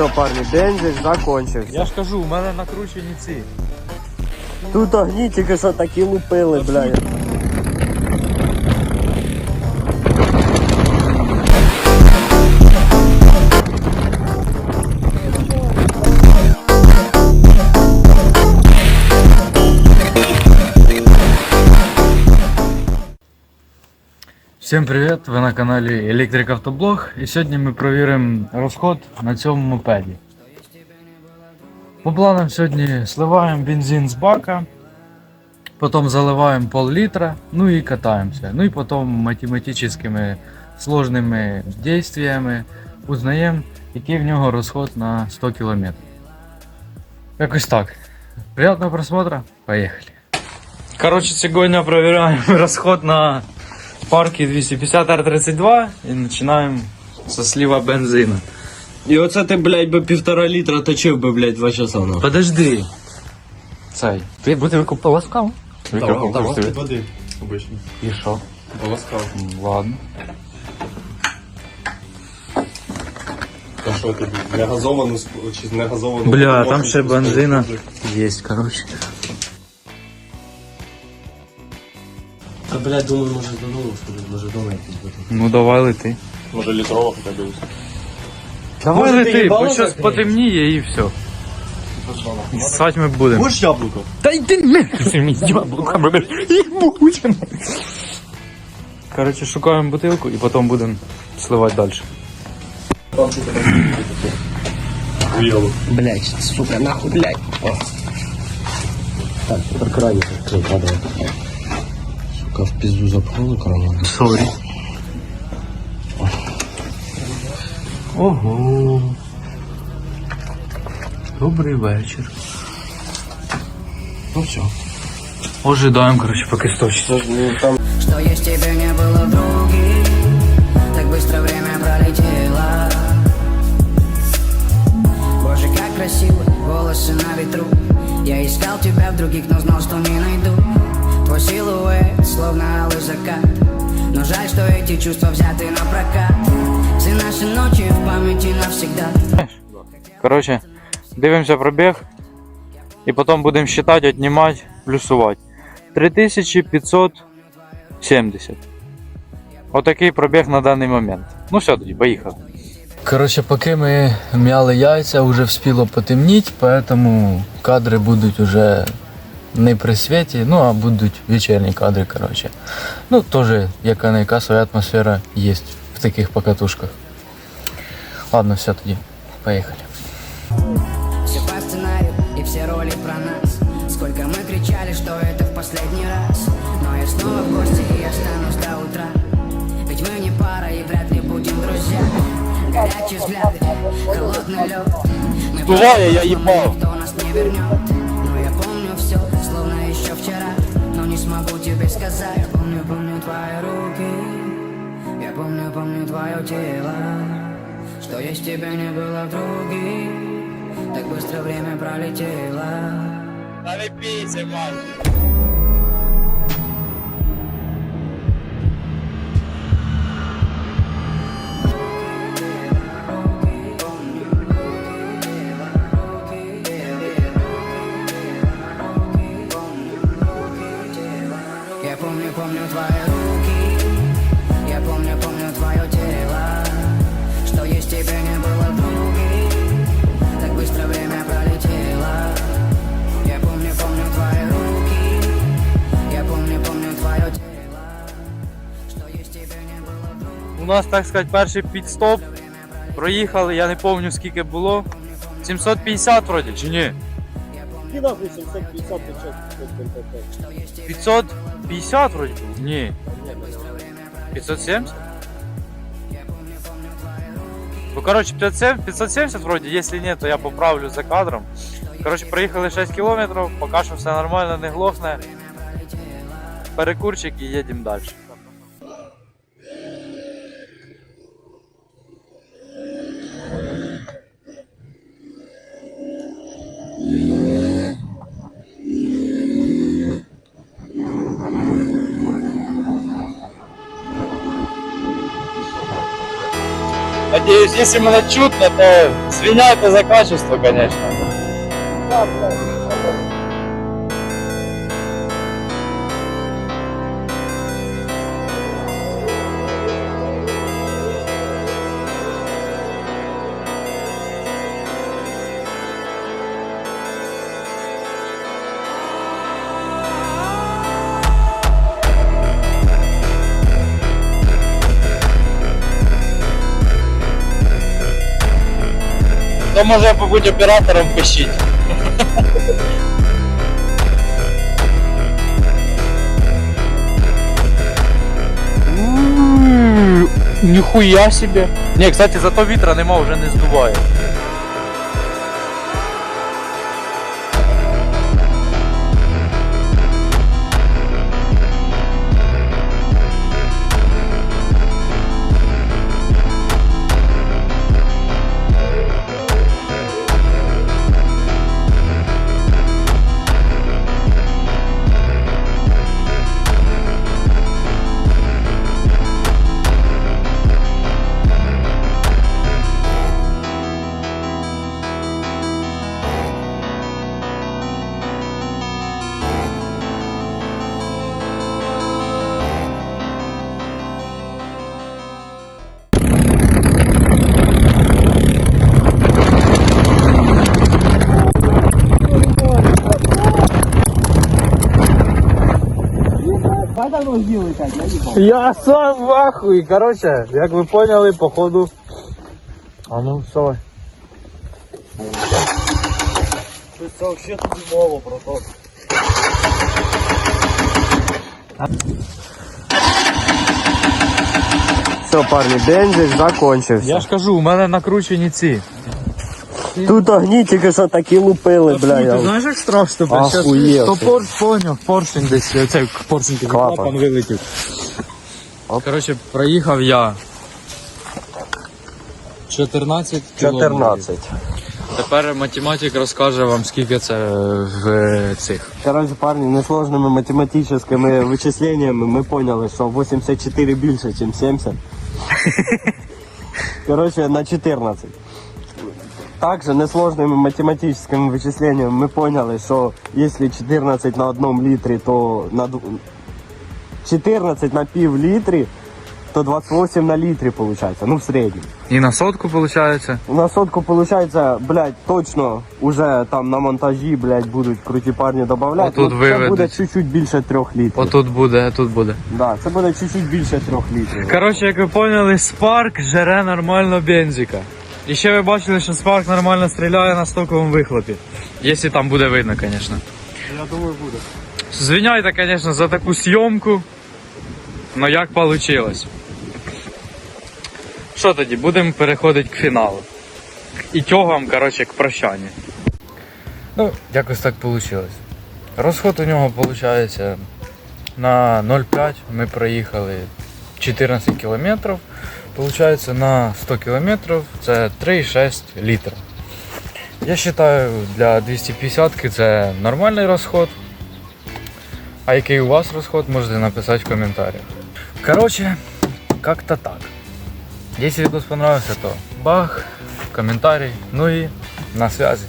все, парні, бензин закончився. Я ж кажу, у мене накручені ці. Тут огні тільки що такі лупили, блядь. Всім привіт! Ви на каналі Електрик Автоблог і сьогодні ми перевіримо розход на цьому мопеді. По планам сьогодні сливаємо бензин з бака, потім заливаємо пол-літра, ну і катаємося. Ну і потім математичними сложними дійствами узнаємо, який в нього розход на 100 км. Якось так. Приятного просмотра, поехали. Короче, сьогодні проверяємо розход на парки 250 R32 і починаємо со слива бензина. І оце ти, блядь, би півтора літра точив би, блядь, два часа на. Подожди. Цей. Ти буде викуп полоскав? води обично. І що? Полоскав. Ладно. А що тобі? Не газовану сп- чи не газовану? Бля, там ще бензина є, короче. Та, блядь, думаю, може додому сходити, може дома якось бути. Ну давай лети. Може літрова хоча б. Давай Може, ти лети, їбало бо щось закриєш? потемніє і все. Ссать ми будемо. Будеш яблуко? Та йди не мені яблуками, їбучим. Короче, шукаємо бутилку і потім будемо сливати далі. Блядь, сука, нахуй, блядь. О. Так, тепер закрив, падає. Сука, в пизду запхнули карман. Сорі. Ого. Добрий вечір. Ну все. Ожидаємо, короче, поки сточиться. Ну, там Что есть тебе не было в других Так быстро время пролетело Боже, как красиво, волосы на ветру Я искал тебя в других, но знал, что не найду Твой силуэт, словно алый закат Но жаль, что эти чувства взяты на прокат Все наши ночи в памяти навсегда Короче, дивимося пробіг. І потім будемо считати, віднімати, плюсувати. 3570. Отакий пробіг на даний момент. Ну все тоді, поїхали. Коротше, поки ми м'яли яйця, вже вспіло потемніти, поэтому кадри будуть уже не при світі, ну а будуть вечірні кадри, коротше. Ну, теж яка не яка своя атмосфера є в таких покатушках. Ладно, все тоді, поїхали. Все по сценарию и все роли про нас Сколько мы кричали, что это в последний раз Но я снова в гости и останусь до утра Ведь мы не пара и вряд ли будем друзьями Горячие взгляды, холодный лед Мы Бывает, я просто ебал. Кто нас не вернет Смогу тебе сказать Я помню, помню твои руки. Я помню, помню твое тело Что есть тебя не было в других. Так быстро время пролетело. Я нас, так сказати, перший підстоп. Проїхали, я не пам'ятаю скільки було. 750 вроді, чи ні? Ти нахуй 750 550 вроді було? Ні. 570? Ну, короче, 570, 570 вроде, если нет, то я поправлю за кадром. Короче, проїхали 6 кілометрів, поки що все нормально, не глохне. Перекурчик і їдемо далі. Надеюсь, если мене чутно, то звиняйте за качество, конечно. Хто може побути оператором, пишіть. Ніхуя себе. Не, кстати, зато вітра нема, вже не здуває. Я сам в ахуї. Короче, як ви поняли, походу. А ну, вставай. Це вообще тут про то. Все, парні, бензин закончився. Я ж кажу, у мене накручені ці. Тут огні тільки що такі лупили, бля. Фу, Я... ти знаєш, як страшно? бля, щас- Ахуєв То ти. порш поняв, поршень десь, оцей поршень такий Клапан. клапан вилетів. Оп. Коротше, проїхав я 14 кілометрів. 14. Тепер математик розкаже вам, скільки це в цих. Короче, парни, несложными математическими вычислениями мы поняли, что 84 больше, чем 70. Короче, на 14. Также несложными математическими вычислениями мы поняли, что если 14 на одном литре, то на ду- 14 на пів литрі, то 28 на литре получается, ну в среднем. І на сотку виходить. На сотку получается, блядь, точно уже там на монтажі, блядь, будуть круті парні добавляти. Отут це виведуть. буде чуть-чуть більше трьох літрів. Отут буде, тут буде. Да, це буде чуть-чуть більше трьох літрів. Коротше, як ви поняли, Spark жере нормально бензика. І ще ви бачили, що Spark нормально стріляє на стоковому вихлопі. Якщо там буде видно, звісно. Я думаю, буде. Звиняйте, звісно, за таку зйомку. Но як вийшло. Що тоді, будемо переходити к фіналу. І тьогам, коротше, к прощанню. Ну, якось так вийшло. Розход у нього виходить на 0,5 ми проїхали 14 кілометрів. Получається на 100 кілометрів це 3,6 літра. Я вважаю, для 250 це нормальний розход. А який у вас розход, можете написати в коментарях. Короче, как-то так. Если видос понравился, то бах, комментарий, ну и на связи.